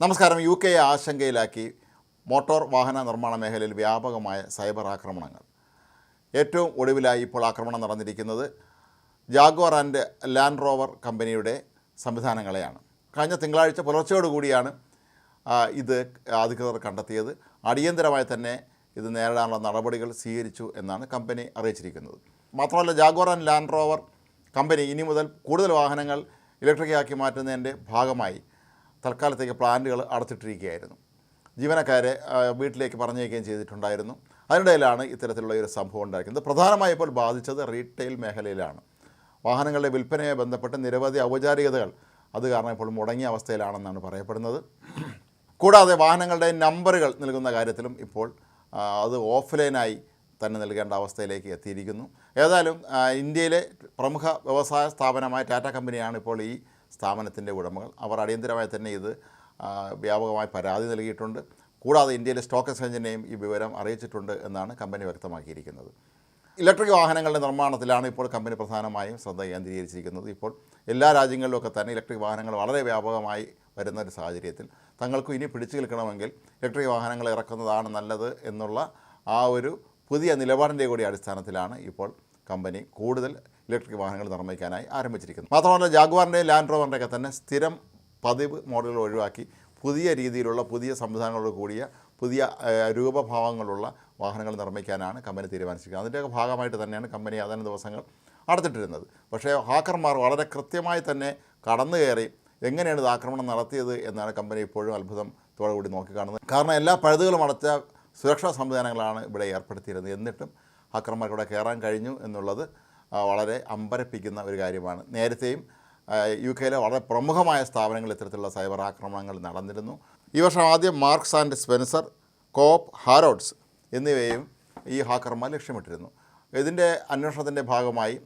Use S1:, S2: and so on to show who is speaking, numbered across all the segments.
S1: നമസ്കാരം. U കെയെ ആശങ്കയിലാക്കി motor വാഹന നിർമ്മാണ മേഖലയിൽ വ്യാപകമായ സൈബർ ആക്രമണങ്ങൾ. ഏറ്റവും ഒടുവിലായി ഇപ്പോൾ ആക്രമണം നടന്നിരിക്കുന്നത് ജാഗ്വാർ ആൻഡ് ലാൻഡ് റോവർ കമ്പനിയുടെ സംവിധാനങ്ങളെയാണ്. കഴിഞ്ഞ തിങ്കളാഴ്ച പുലർച്ചയോടുകൂടിയാണ് കൂടിയാണ് ഇത് അധികൃതർ കണ്ടെത്തിയത്. അടിയന്തരമായി തന്നെ ഇത് നേരിടാനുള്ള നടപടികൾ സ്വീകരിച്ചു എന്നാണ് കമ്പനി അറിയിച്ചിരിക്കുന്നത്. മാത്രമല്ല Jaguar and Land Rover company ഇനി മുതൽ കൂടുതൽ വാഹനങ്ങൾ ഇലക്ട്രിക്കാക്കി മാറ്റുന്നതിന്റെ ഭാഗമായി തൽക്കാലത്തേക്ക് പ്ലാന്റുകൾ അടച്ചിട്ടിരിക്കുകയായിരുന്നു. ജീവനക്കാരെ വീട്ടിലേക്ക് പറഞ്ഞേക്കുകയും ചെയ്തിട്ടുണ്ടായിരുന്നു. അതിനിടയിലാണ് ഇത്തരത്തിലുള്ള ഒരു സംഭവം ഉണ്ടായിരിക്കുന്നത്. പ്രധാനമായി ഇപ്പോൾ ബാധിച്ചത് റീറ്റെയിൽ മേഖലയിലാണ്. വാഹനങ്ങളുടെ വിൽപ്പനയെ ബന്ധപ്പെട്ട് നിരവധി ഔപചാരികതകൾ അത് കാരണം ഇപ്പോൾ മുടങ്ങിയ അവസ്ഥയിലാണെന്നാണ് പറയപ്പെടുന്നത്. കൂടാതെ വാഹനങ്ങളുടെ നമ്പറുകൾ നൽകുന്ന കാര്യത്തിലും ഇപ്പോൾ അത് ഓഫ്ലൈനായി തന്നെ നൽകേണ്ട അവസ്ഥയിലേക്ക് എത്തിയിരിക്കുന്നു. ഏതായാലും ഇന്ത്യയിലെ പ്രമുഖ വ്യവസായ സ്ഥാപനമായ ടാറ്റ കമ്പനിയാണ് ഇപ്പോൾ ഈ സ്ഥാപനത്തിന്റെ ഉടമകൾ. അവർ അടിയന്തരമായി തന്നെ ഇത് വ്യാപകമായി പരാതി നൽകിയിട്ടുണ്ട്. കൂടാതെ ഇന്ത്യയിലെ സ്റ്റോക്ക് എക്സ്ചേഞ്ചിനെയും ഈ വിവരം അറിയിച്ചിട്ടുണ്ട് എന്നാണ് കമ്പനി വ്യക്തമാക്കിയിരിക്കുന്നത്. ഇലക്ട്രിക് വാഹനങ്ങളുടെ നിർമ്മാണത്തിലാണ് ഇപ്പോൾ കമ്പനി പ്രധാനമായും ശ്രദ്ധ കേന്ദ്രീകരിച്ചിരിക്കുന്നത്. ഇപ്പോൾ എല്ലാ രാജ്യങ്ങളിലൊക്കെ തന്നെ ഇലക്ട്രിക് വാഹനങ്ങൾ വളരെ വ്യാപകമായി വരുന്ന ഒരു സാഹചര്യത്തിൽ തങ്ങൾക്കും ഇനി പിടിച്ചു നിൽക്കണമെങ്കിൽ ഇലക്ട്രിക് വാഹനങ്ങൾ ഇറക്കുന്നതാണ് നല്ലത് എന്നുള്ള ആ ഒരു പുതിയ നിലപാടിന്റെ കൂടി അടിസ്ഥാനത്തിലാണ് ഇപ്പോൾ കമ്പനി കൂടുതൽ ഇലക്ട്രിക് വാഹനങ്ങൾ നിർമ്മിക്കാനായി ആരംഭിച്ചിരിക്കുന്നത് മാത്രമല്ല ജാഗ്വാറിന്റെയും ലാൻഡ് റോവറിന്റെയൊക്കെ തന്നെ സ്ഥിരം പതിവ് മോഡലുകൾ ഒഴിവാക്കി പുതിയ രീതിയിലുള്ള പുതിയ സംവിധാനങ്ങളോട് കൂടിയ പുതിയ രൂപഭാവങ്ങളുള്ള വാഹനങ്ങൾ നിർമ്മിക്കാനാണ് കമ്പനി തീരുമാനിച്ചിരിക്കുന്നത്. അതിന്റെയൊക്കെ ഭാഗമായിട്ട് തന്നെയാണ് കമ്പനി അതേ ദിവസങ്ങൾ അടച്ചിട്ടിരുന്നത്. പക്ഷേ ഹാക്കർമാർ വളരെ കൃത്യമായി തന്നെ കടന്നു കയറി എങ്ങനെയാണ് ഇത് ആക്രമണം നടത്തിയത് എന്നാണ് കമ്പനി ഇപ്പോഴും അത്ഭുതത്തോടു കൂടി നോക്കിക്കാണുന്നത്. കാരണം എല്ലാ പഴുതുകളും അടച്ച സുരക്ഷാ സംവിധാനങ്ങളാണ് ഇവിടെ ഏർപ്പെടുത്തിയിരുന്നത്. എന്നിട്ടും ഹാക്കർമാർക്ക് ഇവിടെ കയറാൻ കഴിഞ്ഞു എന്നുള്ളത് വളരെ അമ്പരപ്പിക്കുന്ന ഒരു കാര്യമാണ്. നേരത്തെയും യു കെയിലെ വളരെ പ്രമുഖമായ സ്ഥാപനങ്ങൾ ഇത്തരത്തിലുള്ള സൈബർ ആക്രമണങ്ങൾ നടന്നിരുന്നു. ഈ വർഷം ആദ്യം Marks and Spencer Co-op Harrods എന്നിവയും ഈ ഹാക്കർമാർ ലക്ഷ്യമിട്ടിരുന്നു. ഇതിന്റെ അന്വേഷണത്തിന്റെ ഭാഗമായി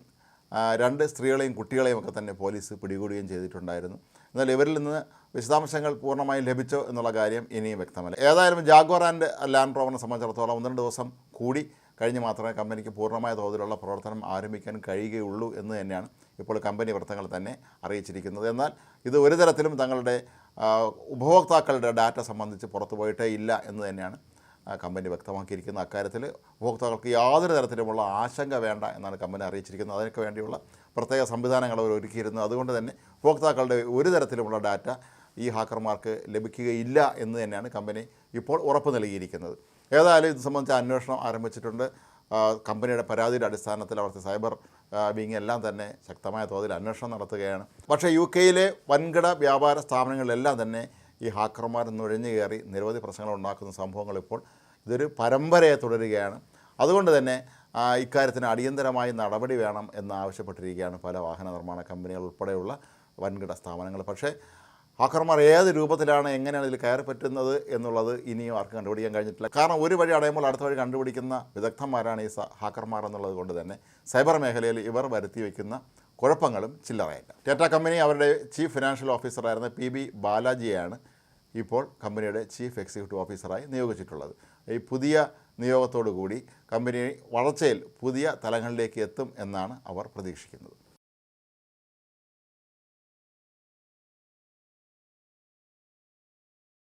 S1: രണ്ട് സ്ത്രീകളെയും കുട്ടികളെയും ഒക്കെ തന്നെ പോലീസ് പിടികൂടുകയും ചെയ്തിട്ടുണ്ടായിരുന്നു. എന്നാൽ ഇവരിൽ നിന്ന് വിശദാംശങ്ങൾ പൂർണമായും ലഭിച്ചോ എന്നുള്ള കാര്യം ഇനിയും വ്യക്തമല്ല. ഏതായാലും ജാഗ്വാർ ആൻഡ് ലാൻഡ് റോവറിനെ സംബന്ധിച്ചിടത്തോളം ഒന്ന് രണ്ട് ദിവസം കൂടി കഴിഞ്ഞ് മാത്രമേ കമ്പനിക്ക് പൂർണമായ തോതിലുള്ള പ്രവർത്തനം ആരംഭിക്കാൻ കഴിയുകയുള്ളൂ എന്ന് തന്നെയാണ് ഇപ്പോൾ കമ്പനി വൃത്തങ്ങൾ തന്നെ അറിയിച്ചിരിക്കുന്നത്. എന്നാൽ ഇത് ഒരു തരത്തിലും തങ്ങളുടെ ഉപഭോക്താക്കളുടെ ഡാറ്റ സംബന്ധിച്ച് പുറത്തു പോയിട്ടേ ഇല്ല എന്ന് തന്നെയാണ് കമ്പനി വ്യക്തമാക്കിയിരിക്കുന്ന അക്കാര്യത്തിൽ ഉപഭോക്താക്കൾക്ക് യാതൊരു തരത്തിലുമുള്ള ആശങ്ക വേണ്ട എന്നാണ് കമ്പനി അറിയിച്ചിരിക്കുന്നത്. അതിനൊക്കെ വേണ്ടിയുള്ള പ്രത്യേക സംവിധാനങ്ങൾ അവർ ഒരുക്കിയിരുന്നു. അതുകൊണ്ട് തന്നെ ഉപഭോക്താക്കളുടെ ഒരു തരത്തിലുമുള്ള ഡാറ്റ ഈ ഹാക്കർമാർക്ക് ലഭിക്കുകയില്ല എന്ന് തന്നെയാണ് കമ്പനി ഇപ്പോൾ ഉറപ്പ് നൽകിയിരിക്കുന്നത്. ഏതായാലും ഇത് സംബന്ധിച്ച അന്വേഷണം ആരംഭിച്ചിട്ടുണ്ട്. കമ്പനിയുടെ പരാതിയുടെ അടിസ്ഥാനത്തിൽ അവിടുത്തെ സൈബർ വിങ് എല്ലാം തന്നെ ശക്തമായ തോതിൽ അന്വേഷണം നടത്തുകയാണ്. പക്ഷേ യു കെയിലെ വൻകിട വ്യാപാര സ്ഥാപനങ്ങളിലെല്ലാം തന്നെ ഈ ഹാക്കർമാർ നുഴഞ്ഞു കയറി നിരവധി പ്രശ്നങ്ങൾ ഉണ്ടാക്കുന്ന സംഭവങ്ങൾ ഇപ്പോൾ ഇതൊരു പരമ്പരയെ തുടരുകയാണ്. അതുകൊണ്ട് തന്നെ ഇക്കാര്യത്തിന് അടിയന്തരമായി നടപടി വേണം എന്നാവശ്യപ്പെട്ടിരിക്കുകയാണ് പല വാഹന നിർമ്മാണ കമ്പനികൾ ഉൾപ്പെടെയുള്ള വൻകിട സ്ഥാപനങ്ങൾ. പക്ഷേ ഹാക്കർമാർ ഏത് രൂപത്തിലാണ് എങ്ങനെയാണ് ഇതിൽ കയറി പറ്റുന്നത് എന്നുള്ളത് ഇനിയും ആർക്കും കണ്ടുപിടിക്കാൻ കഴിഞ്ഞിട്ടില്ല. കാരണം ഒരു വഴി അടയുമ്പോൾ അടുത്ത വഴി കണ്ടുപിടിക്കുന്ന വിദഗ്ധന്മാരാണ് ഈ ഹാക്കർമാർ എന്നുള്ളത് കൊണ്ട് തന്നെ സൈബർ മേഖലയിൽ ഇവർ വരുത്തി വയ്ക്കുന്ന കുഴപ്പങ്ങളും ചില്ലറയല്ല. ടാറ്റ കമ്പനി അവരുടെ ചീഫ് ഫിനാൻഷ്യൽ ഓഫീസറായിരുന്ന പി ബി ബാലാജിയെയാണ് ഇപ്പോൾ കമ്പനിയുടെ ചീഫ് എക്സിക്യൂട്ടീവ് ഓഫീസറായി നിയോഗിച്ചിട്ടുള്ളത്. ഈ പുതിയ നിയോഗത്തോടു കൂടി കമ്പനി വളർച്ചയിൽ പുതിയ തലങ്ങളിലേക്ക് എത്തും എന്നാണ് അവർ പ്രതീക്ഷിക്കുന്നത്.